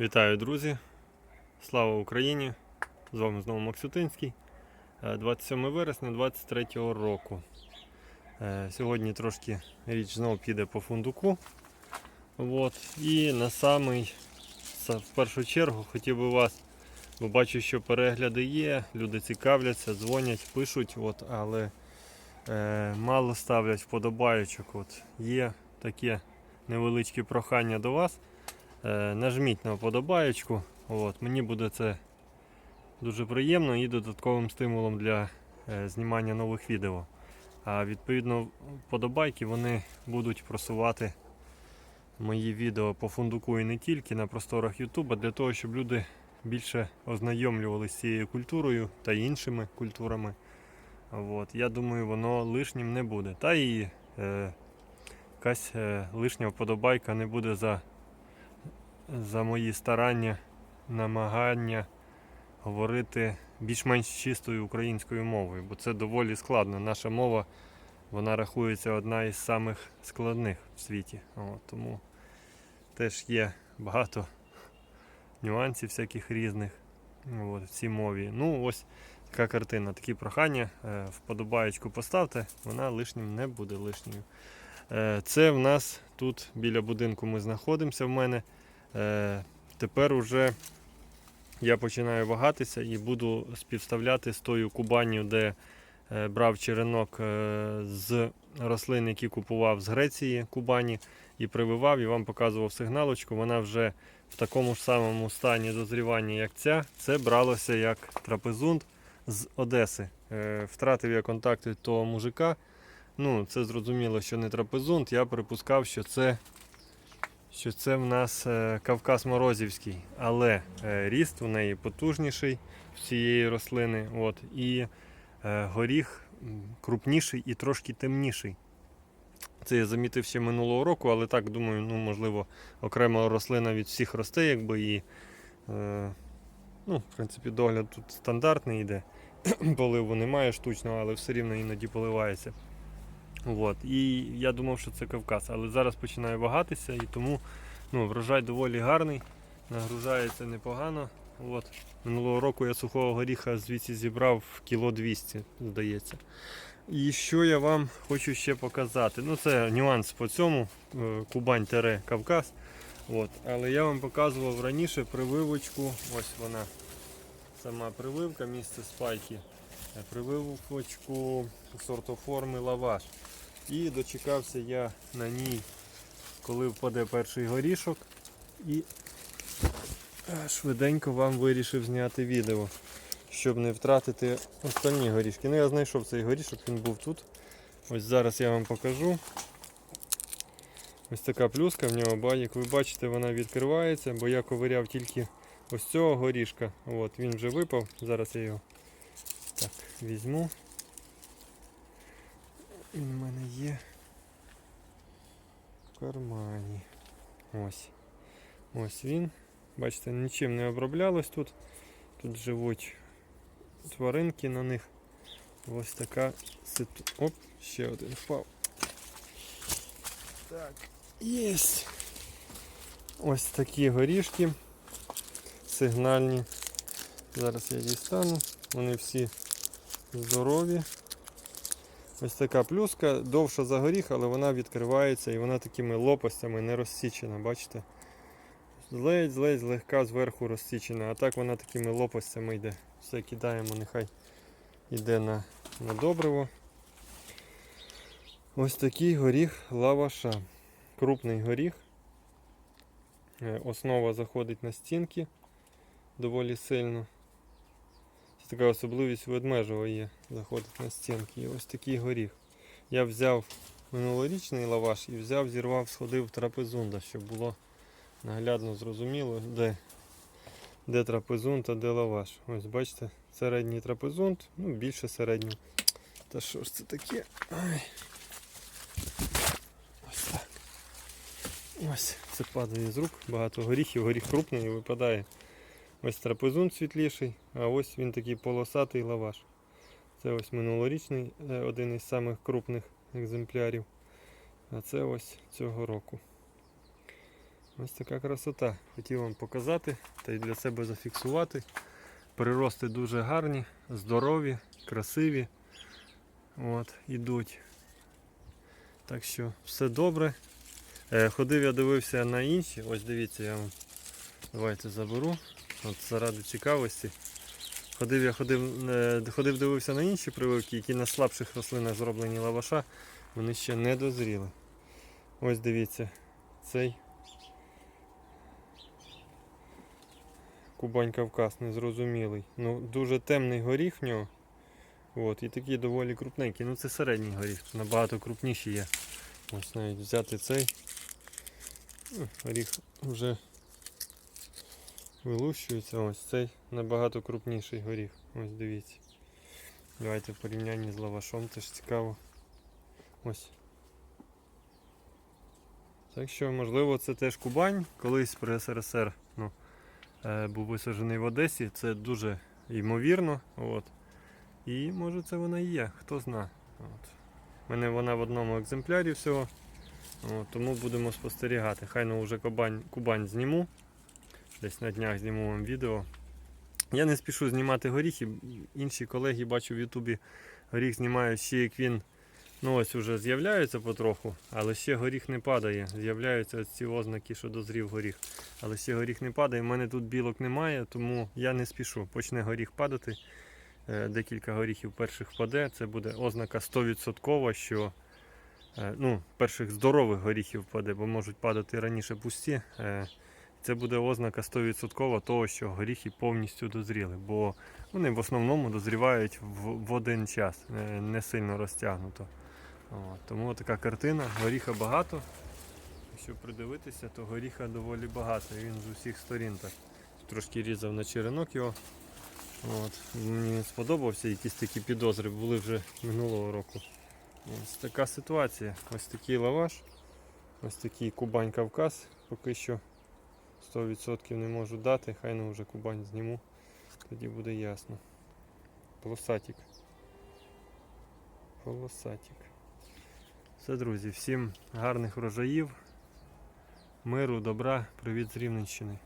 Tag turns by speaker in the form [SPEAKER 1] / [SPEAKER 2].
[SPEAKER 1] Вітаю, друзі! Слава Україні! З вами знову Максютинський. Е, 27 вересня 23 року. Е, Сьогодні трошки річ знову піде по фундуку. От. І на самий, в першу чергу, хотів би вас, бо бачу, що перегляди є, люди цікавляться, дзвонять, пишуть, от, але е, мало ставлять вподобаючок. От. Є таке невеличке прохання до вас. Е, нажміть на вподобаєчку. От, мені буде це дуже приємно і додатковим стимулом для е, знімання нових відео. А відповідно, вподобайки вони будуть просувати мої відео по фундуку і не тільки на просторах Ютуба, для того, щоб люди більше ознайомлювалися з цією культурою та іншими культурами. От, я думаю, воно лишнім не буде. Та і е, якась е, лишня вподобайка не буде за за мої старання, намагання говорити більш-менш чистою українською мовою, бо це доволі складно. Наша мова вона рахується одна із самих складних в світі. От, тому теж є багато нюансів всяких різних от, в цій мові. Ну, ось така картина, такі прохання. Е, Вподобаєчку поставте, вона лишнім не буде лишньою. Е, Це в нас тут біля будинку ми знаходимося в мене. Е, Тепер уже я починаю вагатися і буду співставляти з тою кубанію, де е, брав черенок е, з рослин, які купував з Греції Кубані, і прививав, і вам показував сигналочку. Вона вже в такому ж самому стані дозрівання, як ця. Це бралося як трапезунд з Одеси. Втратив я контакти того мужика. Ну, це зрозуміло, що не трапезунд. Я припускав, що це що це в нас е, Кавказ Морозівський, але е, ріст у неї потужніший в цієї рослини. От, і е, горіх крупніший і трошки темніший. Це я замітив ще минулого року, але так думаю, ну можливо, окрема рослина від всіх росте, якби і ну, в принципі, догляд тут стандартний йде. Поливу немає штучного, але все рівно іноді поливається. От. І я думав, що це Кавказ, але зараз починаю вагатися і тому ну, врожай доволі гарний, нагружається непогано. От. Минулого року я сухого горіха звідси зібрав кіло 200, здається. І що я вам хочу ще показати? Ну це нюанс по цьому е, Кубань-Кавказ. От. Але я вам показував раніше прививочку. Ось вона сама прививка, місце спайки. Прививочку сортоформи лаваш. І дочекався я на ній, коли впаде перший горішок. І е, швиденько вам вирішив зняти відео, щоб не втратити останні горішки. Ну я знайшов цей горішок, він був тут. Ось зараз я вам покажу. Ось така плюска в нього, ба- як ви бачите, вона відкривається, бо я ковиряв тільки ось цього горішка. От, він вже випав. Зараз я його так візьму. Він в мене є в кармані. Ось. Ось він. Бачите, нічим не оброблялось тут. Тут живуть тваринки на них. Ось така ситу... Оп, ще один впав. Так, єсть. Ось такі горішки сигнальні. Зараз я дістану. Вони всі здорові. Ось така плюска, довша за горіх, але вона відкривається і вона такими лопастями не розсічена, бачите? Ледь-ледь злегка зверху розсічена, а так вона такими лопастями йде. Все кидаємо, нехай йде на, на добриво. Ось такий горіх лаваша. Крупний горіх. Е, Основа заходить на стінки доволі сильно. Така особливість ведмежого є, заходить на стінки. І ось такий горіх. Я взяв минулорічний лаваш і взяв, зірвав, сходив трапезунда, щоб було наглядно зрозуміло, де, де трапезунд, а де лаваш. Ось бачите, середній трапезунд, ну більше середній. Та що ж це таке? Ай. Ось так. Ось це падає з рук, багато горіхів, горіх крупний і випадає. Ось трапезун світліший, а ось він такий полосатий лаваш. Це ось минулорічний, е, один із самих крупних екземплярів. А це ось цього року. Ось така красота. Хотів вам показати та й для себе зафіксувати. Прирости дуже гарні, здорові, красиві. От, ідуть. Так що все добре. Е, ходив я дивився на інші. Ось дивіться, я вам давайте заберу. От заради цікавості. Ходив я ходив, е, ходив дивився на інші прививки, які на слабших рослинах зроблені лаваша. Вони ще не дозріли. Ось дивіться, цей Кубань Кавказ незрозумілий. Ну, дуже темний горіх в нього. От, і такий доволі крупненький. Ну це середній горіх, набагато крупніші є. Ось навіть взяти цей. Ну, Горіх вже вилущується. Ось цей набагато крупніший горіх. Ось дивіться. Давайте в порівнянні з лавашом, теж цікаво. Ось. Так що, можливо, це теж Кубань, колись при СРСР ну, е, був висаджений в Одесі. Це дуже ймовірно. От. І може це вона і є, хто зна. У мене вона в одному екземплярі всього. От, тому будемо спостерігати. Хай ну вже Кубань, Кубань зніму. Десь на днях зніму вам відео. Я не спішу знімати горіхи. Інші колеги бачу в Ютубі горіх знімають ще як він ну ось уже з'являється потроху, але ще горіх не падає. З'являються ці ознаки, що дозрів горіх. Але ще горіх не падає. У мене тут білок немає, тому я не спішу. Почне горіх падати. Е, Декілька горіхів перших впаде. Це буде ознака 100%, що е, ну, перших здорових горіхів впаде, бо можуть падати раніше пусті. Це буде ознака 100% того, що горіхи повністю дозріли, бо вони в основному дозрівають в, один час, не сильно розтягнуто. Тому така картина, горіха багато. Якщо придивитися, то горіха доволі багато. Він з усіх сторін так. Трошки різав на черенок його. От. Мені сподобався, якісь такі підозри були вже минулого року. Ось така ситуація. Ось такий лаваш, ось такий Кубань Кавказ. Поки що 100% не можу дати, хай ну вже Кубань зніму, тоді буде ясно. Полосатік. Полосатік. Все, друзі, всім гарних врожаїв, миру, добра, привіт з Рівненщини.